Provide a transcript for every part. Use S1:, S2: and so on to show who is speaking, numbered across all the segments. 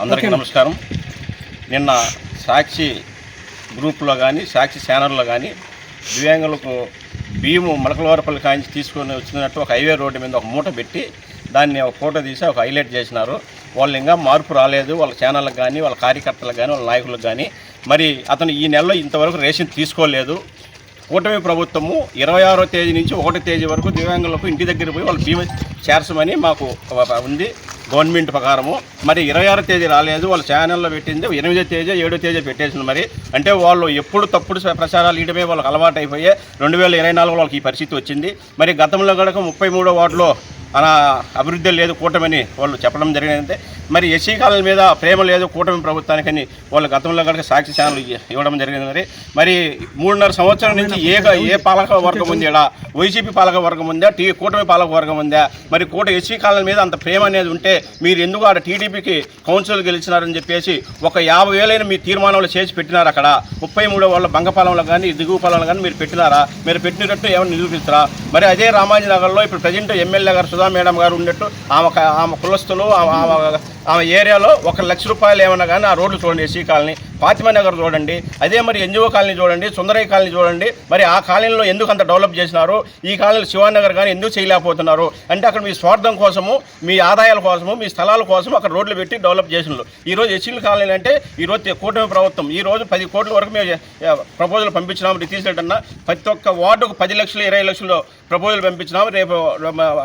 S1: అందరికీ నమస్కారం. నిన్న సాక్షి గ్రూప్లో కానీ సాక్షి ఛానల్లో కానీ దివ్యాంగులకు బియ్యము మొలకలవారపల్లి కాంచి తీసుకొని వచ్చినట్టు ఒక హైవే రోడ్డు మీద ఒక మూట పెట్టి దాన్ని ఒక ఫోటో తీసి ఒక హైలైట్ చేసినారు. వాళ్ళు ఇంకా మార్పు రాలేదు. వాళ్ళ ఛానళ్ళకి కానీ వాళ్ళ కార్యకర్తలకు కానీ వాళ్ళ నాయకులకు కానీ మరి అతను ఈ నెలలో ఇంతవరకు రేషన్ తీసుకోలేదు. కూటమి ప్రభుత్వము ఇరవై ఆరో తేదీ నుంచి ఒకటో తేదీ వరకు దివ్యాంగులకు ఇంటి దగ్గర పోయి వాళ్ళు బీమా చేర్చమని మాకు ఒక- ఉంది. గవర్నమెంట్ ప్రకారము. మరి ఇరవై ఆరో తేదీ రాలేదు. వాళ్ళ ఛానల్లో పెట్టింది. ఎనిమిదో తేదీ ఏడో తేదీ పెట్టేసింది మరి. అంటే వాళ్ళు ఎప్పుడు తప్పుడు స- ప్రచారాలు ఇయడమే వాళ్ళకి అలవాటు అయిపోయి రెండు వేల ఇరవై నాలుగులో వాళ్ళకి ఈ పరిస్థితి వచ్చింది. మరి గతంలో కనుక ముప్పై మూడో వార్డులో అభివృద్ధి లేదు కూటమిని వాళ్ళు చెప్పడం జరిగింది మరి ఎస్సీ కాలనీ మీద ప్రేమ లేదు కూటమి ప్రభుత్వానికని వాళ్ళు గతంలో కనుక సాక్షి ఛానల్ ఇవ్వడం జరిగింది మరి. మరి మూడున్నర సంవత్సరం నుంచి ఏ ఏ పాలక వర్గం ఉంది? ఇక్కడ వైసీపీ పాలక వర్గం ఉందా? టీ కూటమి పాలక వర్గం ఉందా? మరి కూట ఎస్సీ కాలనీ మీద అంత ప్రేమ అనేది ఉంటే మీరు ఎందుకు ఆడ టీడీపీకి కౌన్సిల్ గెలిచినారని చెప్పేసి ఒక యాభై వేలైన మీ తీర్మానంలో చేసి పెట్టినారు అక్కడ. ముప్పై మూడో వాళ్ళ బంగపాలెంలో కానీ దిగువ పాలెంలో కానీ మీరు పెట్టినారా? మీరు పెట్టినట్టు ఏమైనా నిరూపిస్తారా? మరి అదే రామాజీనగర్లో ఇప్పుడు ప్రజెంట్ ఎమ్మెల్యే గారు సుధా మేడం గారు ఉన్నట్టు ఆమె ఆమె కులస్తులు ఆమె ఆమె- ఏరియాలో ఒక లక్ష రూపాయలు ఏమన్నా కానీ ఆ రోడ్లు చూడండి ఎస్సీ కాలనీ ఫాతిమా నగర్ చూడండి అదే మరి ఎన్జిఓ కాలనీ చూడండి సుందరయ్య కాలనీ చూడండి. మరి ఆ కాలనీలో ఎందుకు అంత డెవలప్ చేసినారు? ఈ కాలనీలో శివానగర్ కానీ ఎందుకు చేయలేకపోతున్నారు? అంటే అక్కడ మీ స్వార్థం కోసము మీ ఆదాయాల కోసము మీ స్థలాల కోసం అక్కడ రోడ్లు పెట్టి డెవలప్ చేసినారు. ఈరోజు ఎస్సీల కాలనీ అంటే ఈ రోజు కూటమి ప్రభుత్వం ఈ రోజు పది కోట్ల వరకు మేము ప్రపోజల్ పంపించినాము రితీష్ రెడ్డి అన్న. ప్రతి ఒక్క వార్డుకు పది లక్షలు ఇరవై లక్షలు ప్రపోజల్ పంపించినాము రేపు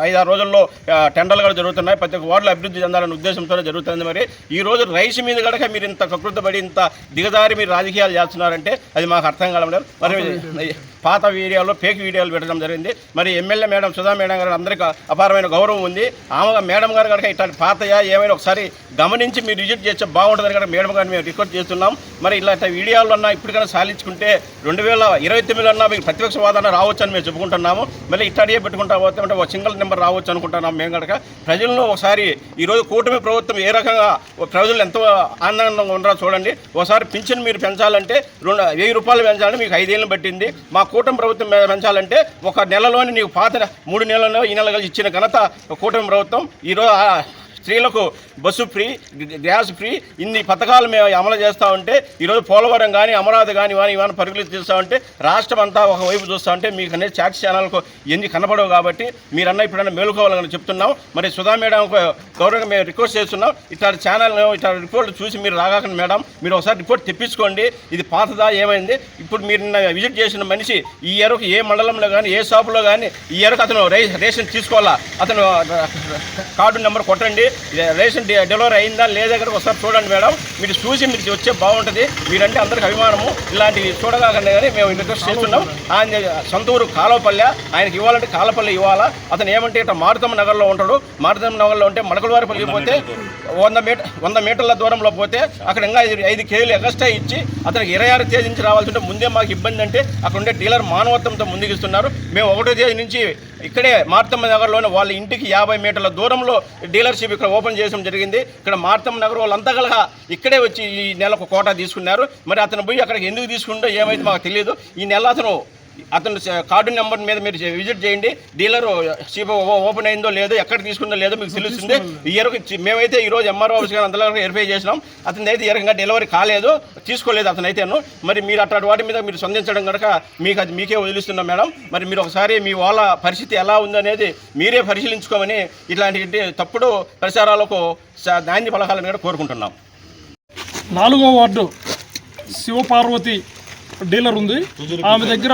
S1: ఐదారు రోజుల్లో టెండర్లు కూడా జరుగుతున్నాయి. ప్రతి ఒక్క వార్డులో అభివృద్ధి చెందాలనే ఉద్దేశంతోనే జరుగుతుంది మరి. ఈ రోజు రైస్ మీద కనుక మీరు ఇంత కకృతపడి ఇంత దిగజారి మీరు రాజకీయాలు చేస్తున్నారంటే అది మాకు అర్థం కావడం లేదు మరి పాత వీడియోలు ఫేక్ వీడియోలు పెట్టడం జరిగింది. మరి ఎమ్మెల్యే మేడం సుధా మేడం గారు అందరికీ అపారమైన గౌరవం ఉంది. ఆమె మేడం గారు కనుక ఇట్లాంటి పాతయా ఏమైనా ఒకసారి గమనించి మీరు విజిట్ చేస్తే బాగుంటుందని కనుక మేడం గారిని మేము రిక్వెస్ట్ చేస్తున్నాం. మరి ఇలాంటి వీడియోలు అన్నా ఇప్పటికైనా సాధించుకుంటే రెండు వేల ఇరవై తొమ్మిదిలో అన్నా మీకు ప్రతిపక్ష వాదన రావచ్చు అని మేము చెప్పుకుంటున్నాము. మళ్ళీ ఇట్లాంటివే పెట్టుకుంటా పోతే అంటే ఒక సింగిల్ నెంబర్ రావచ్చు అనుకుంటున్నాం మేము కనుక. ప్రజలను ఒకసారి ఈరోజు కూటమి ప్రభుత్వం ఏ రకంగా ప్రజలు ఎంతో ఆనందంగా ఉన్నారో చూడండి. ఒకసారి పింఛన్ మీరు పెంచాలంటే రెండు వెయ్యి రూపాయలు పెంచాలంటే మీకు ఐదేళ్ళు పట్టింది. మా కూటమి ప్రభుత్వం మీద పెంచాలంటే ఒక నెలలోనే నీకు పాత మూడు నెలల్లో ఈ నెల కలిసి ఇచ్చిన ఘనత కూటమి ప్రభుత్వం. ఈరోజు స్త్రీలకు బస్సు ఫ్రీ గ్యాస్ ఫ్రీ ఇన్ని పథకాలు మేము అమలు చేస్తూ ఉంటే ఈరోజు పోలవరం కానీ అమరావతి కానీ ఇవన్నీ ఇవన్నీ పరుగులు తీస్తూ ఉంటే రాష్ట్రం అంతా ఒకవైపు చూస్తూ ఉంటే మీకు అనేది చాక్స్ ఛానల్కు ఎన్ని కనపడవు కాబట్టి మీరన్నా ఇప్పుడన్నా మేలుకోవాలని చెప్తున్నాం. మరి సుధా మేడం గౌరవంగా మేము రిక్వెస్ట్ చేస్తున్నాం. ఇట్లాంటి ఛానల్ ఇట్లా రిపోర్ట్ చూసి మీరు రాగాకండి మేడం. మీరు ఒకసారి రిపోర్ట్ తెప్పించుకోండి. ఇది పాతదా ఏమైంది? ఇప్పుడు మీరు విజిట్ చేసిన మనిషి ఈ ఎరకు ఏ మండలంలో కానీ ఏ షాపులో కానీ ఈ ఎరకు అతను రే రేషన్ తీసుకోవాలా? అతను కార్డు నెంబర్ కొట్టండి. రేషన్ డెలివరీ అయిందా లేదా కూడా ఒకసారి చూడండి మేడం. మీరు చూసి మీరు వచ్చే బాగుంటుంది. మీరంటే అందరికి అభిమానము. ఇలాంటివి చూడగాకండి కానీ మేము రిక్వెస్ట్ చేస్తున్నాం. ఆయన సొంత ఊరు కాలవపల్లె ఆయనకి ఇవ్వాలంటే కాలపల్లి ఇవ్వాలా? అతను ఏమంటే ఇట్లా మారుతమ్మ నగర్లో ఉంటాడు. మారుతమ్మ నగర్లో ఉంటే మడకలవారిపల్లి పోతే వంద మీటర్ వంద మీటర్ల దూరంలో పోతే అక్కడ ఇంకా ఐదు ఐదు కేజీలు ఎగస్ట్రా ఇచ్చి అతనికి ఇరవై ఆరు తేదీ నుంచి రావాల్సి ఉంటే ముందే మాకు ఇబ్బంది అంటే అక్కడ ఉండే డీలర్ మానవత్వంతో ముందుకిస్తున్నారు మేము ఒకటో తేదీ నుంచి ఇక్కడే మార్తమ్మ నగర్లోనే వాళ్ళ ఇంటికి యాభై మీటర్ల దూరంలో డీలర్షిప్ ఇక్కడ ఓపెన్ చేయడం జరిగింది. ఇక్కడ మార్తమ్మ నగర్ వాళ్ళంతా కలగా ఇక్కడే వచ్చి ఈ నెలకు కోటా తీసుకున్నారు. మరి అతను పోయి అక్కడికి ఎందుకు తీసుకుంటో ఏమైతే మాకు తెలియదు. ఈ నెల అతను అతను కార్డు నెంబర్ మీద మీరు విజిట్ చేయండి. డీలర్ షీప్ ఓ- ఓపెన్ అయిందో లేదో ఎక్కడ తీసుకుందో లేదో మీకు తెలుస్తుంది. ఇయర్ మేమైతే ఈ రోజు ఎంఆర్ఓ ఆఫీస్ గారు అంతలో వెరిఫై చేసినాం. అతను అయితే ఈ రకంగా డెలివరీ కాలేదు తీసుకోలేదు అతను అయితేను మరి మీరు అట్లాంటి వాటి మీద మీరు స్పందించడం కనుక మీకు అది మీకే వదిలిస్తున్నాం మేడం. మరి మీరు ఒకసారి మీ వాళ్ళ పరిస్థితి ఎలా ఉందనేది మీరే పరిశీలించుకోమని ఇట్లాంటి తప్పుడు ప్రచారాలకు స- నాణ్య పలకాలని కూడా కోరుకుంటున్నాం.
S2: నాలుగో వార్డు శివపార్వతి డీలర్ ఉంది. ఆమె దగ్గర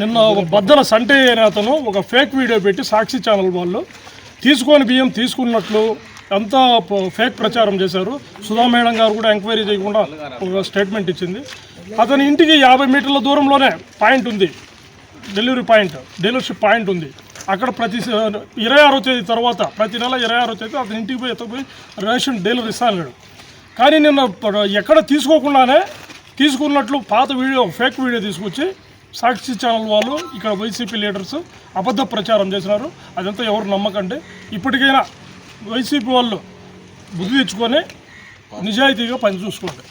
S2: నిన్న ఒక బద్దల సంటే అనే అతను ఒక ఫేక్ వీడియో పెట్టి సాక్షి ఛానల్ వాళ్ళు తీసుకొని బియ్యం తీసుకున్నట్లు అంతా ఫేక్ ప్రచారం చేశారు. సుధా మేడం గారు కూడా ఎంక్వైరీ చేయకుండా ఒక స్టేట్మెంట్ ఇచ్చింది. అతని ఇంటికి యాభై మీటర్ల దూరంలోనే పాయింట్ ఉంది. డెలివరీ పాయింట్ డీలర్షిప్ పాయింట్ ఉంది. అక్కడ ప్రతి ఇరవై ఆరో తేదీ తర్వాత ప్రతి నెల ఇరవై ఆరో తేదీ అతని ఇంటికి పోయి ఎత్తపోయి రేషన్ డీలర్ ఇస్తాను కానీ నిన్న ఎక్కడ తీసుకోకుండానే తీసుకున్నట్లు పాత వీడియో ఫేక్ వీడియో తీసుకొచ్చి సాక్షి ఛానల్ వాళ్ళు ఇక్కడ వైసీపీ లీడర్స్ అబద్ధ ప్రచారం చేసినారు. అదంతా ఎవరు నమ్మకండి. ఇప్పటికైనా వైసీపీ వాళ్ళు బుద్ధి తెచ్చుకొని నిజాయితీగా పని చూసుకోండి.